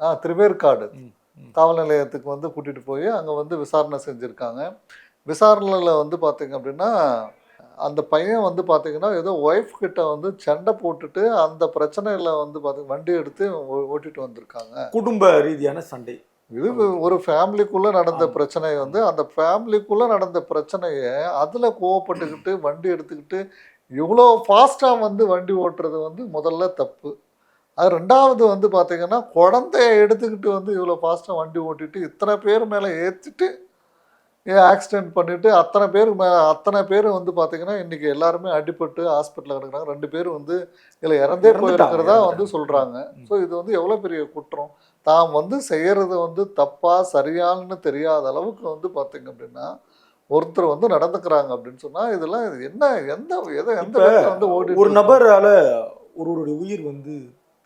ஆ திருவேற்காடு. காவல் நிலையத்துக்கு வந்து கூட்டிகிட்டு போய் அங்கே வந்து விசாரணை செஞ்சுருக்காங்க. விசாரணையில் வந்து பார்த்தீங்க அப்படின்னா அந்த பையன் வந்து பார்த்தீங்கன்னா ஏதோ ஒய்ஃப் கிட்ட வந்து சண்டை போட்டுட்டு அந்த பிரச்சனையில் வந்து பார்த்தீங்க வண்டி எடுத்து ஓட்டிட்டு வந்திருக்காங்க. குடும்ப ரீதியான சண்டை. இது ஒரு ஃபேமிலிக்குள்ளே நடந்த. பிரச்சனை வந்து அந்த ஃபேமிலிக்குள்ளே நடந்த பிரச்சனையை அதில் கோவப்பட்டுக்கிட்டு வண்டி எடுத்துக்கிட்டு இவ்வளோ ஃபாஸ்ட்டாக வந்து வண்டி ஓட்டுறது வந்து முதல்ல தப்பு. அது ரெண்டாவது வந்து பார்த்தீங்கன்னா குழந்தைய எடுத்துக்கிட்டு வந்து இவ்வளோ ஃபாஸ்ட்டாக வண்டி ஓட்டிட்டு இத்தனை பேர் மேலே ஏற்றிட்டு ஆக்சிடென்ட் பண்ணிட்டு அத்தனை பேர் மே அத்தனை பேர் வந்து பார்த்தீங்கன்னா இன்னைக்கு எல்லாருமே அடிபட்டு ஹாஸ்பிட்டலில் கிடக்குறாங்க ரெண்டு பேர் வந்து இதில் இறந்தே போயிருக்கிறதா வந்து. சொல்கிறாங்க. ஸோ இது வந்து எவ்வளோ பெரிய குற்றம் தாம் வந்து செய்யறது வந்து தப்பா சரியான்னு தெரியாத அளவுக்கு வந்து பார்த்தீங்க அப்படின்னா ஒருத்தர் வந்து நடந்துக்கிறாங்க அப்படின்னு சொன்னா இதெல்லாம் இது என்ன எந்த எதை எந்த வந்து ஓடி ஒரு நபரால ஒருவருடைய உயிர் வந்து